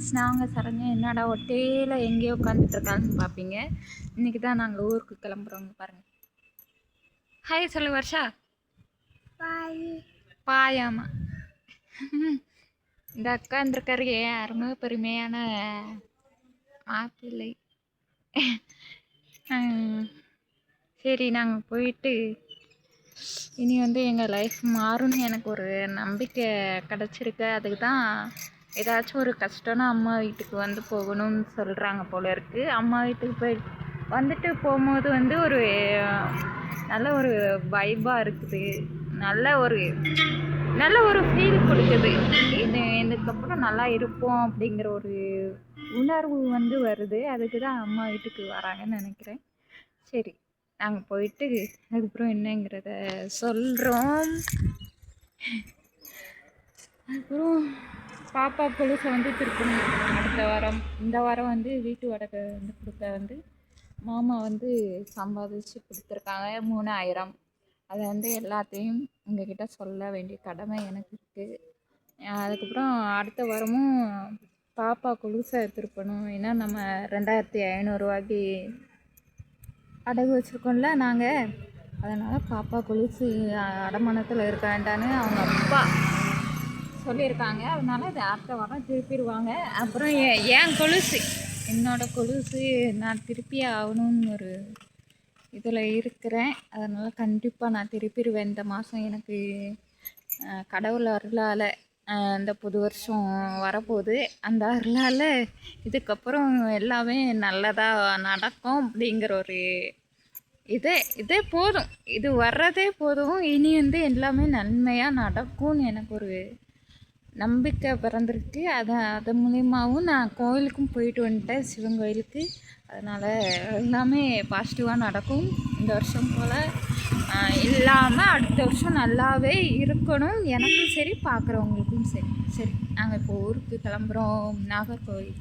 Friends நாங்கள் சரண்யா என்னடா ஒட்டேல எங்கேயோ உட்காந்துட்ருக்காங்கன்னு பார்ப்பீங்க இன்றைக்கி தான் நாங்கள் ஊருக்கு கிளம்புறோங்க பாருங்கள் ஹாய் சொல்லு வர்ஷா. பாய். பாயாமா. இந்த அக்கா இருந்திருக்காரு யாருமே பெருமையான மாப்பிள்ளை சரி நாங்கள் போயிட்டு இனி வந்து எங்கள் லைஃப் மாறும்னு எனக்கு ஒரு நம்பிக்கை கிடச்சிருக்கு. அதுக்கு தான் ஏதாச்சும் ஒரு கஷ்டம்னா அம்மா வீட்டுக்கு வந்து போகணும்னு சொல்கிறாங்க போல இருக்குது அம்மா வீட்டுக்கு போய் வந்துட்டு போகும்போது வந்து ஒரு நல்ல ஒரு வைபாக இருக்குது. நல்ல ஒரு நல்ல ஒரு ஃபீல் கொடுக்குது. இது இதுக்கப்புறம் நல்லா இருப்போம் அப்படிங்கிற ஒரு உணர்வு வந்து வருது. அதுக்கு தான் அம்மா வீட்டுக்கு வராங்கன்னு நினைக்கிறேன். சரி நாங்கள் போயிட்டு அதுக்கப்புறம் என்னங்கிறத சொல்கிறோம் அப்புறம் பாப்பா கொலுசை வந்து திருப்பணும். அடுத்த வாரம் இந்த வாரம் வந்து வீட்டு வாடகை வந்து கொடுக்க வந்து மாமா வந்து சம்பாதிச்சு கொடுத்துருக்காங்க. மூணாயிரம். அதை வந்து எல்லாத்தையும் உங்ககிட்ட சொல்ல வேண்டிய கடமை எனக்கு இருக்குது அதுக்கப்புறம் அடுத்த வாரமும் பாப்பா கொலுசை திருப்பணும். ஏன்னா நம்ம ரெண்டாயிரத்தி ஐநூறுரூவாக்கி அடகு வச்சுருக்கோம்ல நாங்கள் அதனால் பாப்பா கொலுசு அடமானத்தில் இருக்க வேண்டான்னு அவங்க அப்பா சொல்லியிருக்காங்க. அதனால இது அடுத்த வாரம் திருப்பிடுவாங்க. அப்புறம் ஏன் என் கொலுசு? என்னோட கொலுசு நான் திருப்பி ஆகணும்னு ஒரு இதில் இருக்கிறேன். அதனால் கண்டிப்பாக நான் திருப்பிடுவேன். இந்த மாதம் எனக்கு கடவுள் அருளால் இந்த புது வருஷம் வரப்போகுது. அந்த அருளால் இதுக்கப்புறம் எல்லாமே நல்லதாக நடக்கும் அப்படிங்கிற ஒரு இதே இதே போதும். இது வர்றதே போதும். இனி வந்து எல்லாமே நன்மையாக நடக்கும்னு எனக்கு ஒரு நம்பிக்கை பிறந்திருக்கு. அதை அது மூலியமாகவும் நான் கோயிலுக்கும் போயிட்டு வந்துட்டேன். சிவன் கோயிலுக்கு. அதனால் எல்லாமே பாசிட்டிவாக நடக்கும். இந்த வருஷம் போல் இல்லாமல் அடுத்த வருஷம் நல்லாவே இருக்கணும். எனக்கும் சரி பார்க்குறவங்களுக்கும் சரி. சரி நாங்கள் இப்போ ஊருக்கு கிளம்புறோம். நாகர்கோவில்.